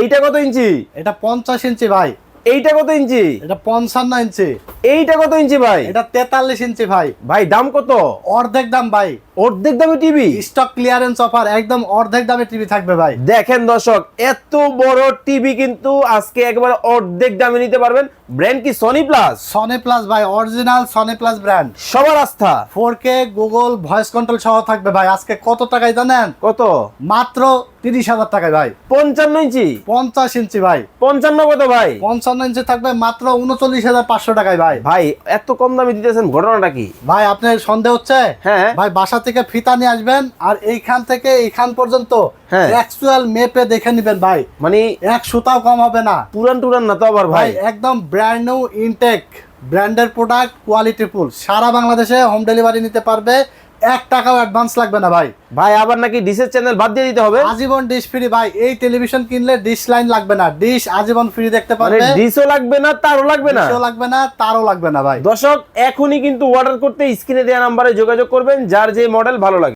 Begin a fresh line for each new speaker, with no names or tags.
এইটা কত ইঞ্চি?
এটা পঞ্চাশ ইঞ্চি ভাই।
এইটা কত ইঞ্চি?
এটা পঞ্চান্ন ইঞ্চি।
এইটা কত ইঞ্চি ভাই?
এটা তেতাল্লিশ ইঞ্চি ভাই।
ভাই দাম কত?
অর্ধেক দাম ভাই।
অর্ধেক দামে টিভি।
স্টক ক্লিয়ারেন্স অফার একদম অর্ধেক দামে টিভি থাকবে ভাই।
দেখেন দর্শক এত বড় টিভি কিন্তু আজকে একবার অর্ধেক দামে নিতে পারবেন। ব্র্যান্ড কি? সনি প্লাস
সনি প্লাস ভাই অরিজিনাল সনি প্লাস ব্র্যান্ড
সবার আস্থা।
Four K Google voice control সহ থাকবে ভাই। আজকে কত টাকায় জানেন?
কত?
মাত্র তিরিশ হাজার টাকায় ভাই।
পঞ্চান্ন ইঞ্চি?
পঞ্চাশ ইঞ্চি ভাই।
পঞ্চান্ন কত ভাই?
পঞ্চান্ন ইঞ্চি থাকবে মাত্র উনচল্লিশ হাজার পাঁচশো টাকায় ভাই।
ভাই এত কম দামে দিতেছেন ঘটনাটা কি?
ভাই আপনার সন্দেহ হচ্ছে?
হ্যাঁ।
ভাই বাসা থেকে ফিতা নিয়ে আসবেন আর এইখান থেকে এইখান পর্যন্ত। অ্যাকচুয়াল মেপে দেখে নিবেন ভাই।
মানে
এক সুতাও কম হবে না।
পুরান টুরান না তো আবার
ভাই
ভাই?
একদম ব্র্যান্ড নিউ ইনটেক ব্র্যান্ডের প্রোডাক্ট কোয়ালিটি ফুল সারা বাংলাদেশে হোম ডেলিভারি নিতে পারবে। এক টাকাও অ্যাডভান্স লাগবে না ভাই।
ভাই আবার নাকি ডিশের চ্যানেল বাদ দিয়ে দিতে হবে?
আজীবন ডিশ ফ্রি ভাই এই টেলিভিশন কিনলে ডিশ লাইন লাগবে না। ডিশ আজীবন ফ্রি দেখতে পারবে।
ডিশও লাগবে না তারও লাগবে না?
ডিশও লাগবে না তারও লাগবে না ভাই।
দর্শক এখনই কিন্তু অর্ডার করতে স্ক্রিনে দেওয়া নম্বরে যোগাযোগ করবেন যার যে মডেল ভালো লাগে।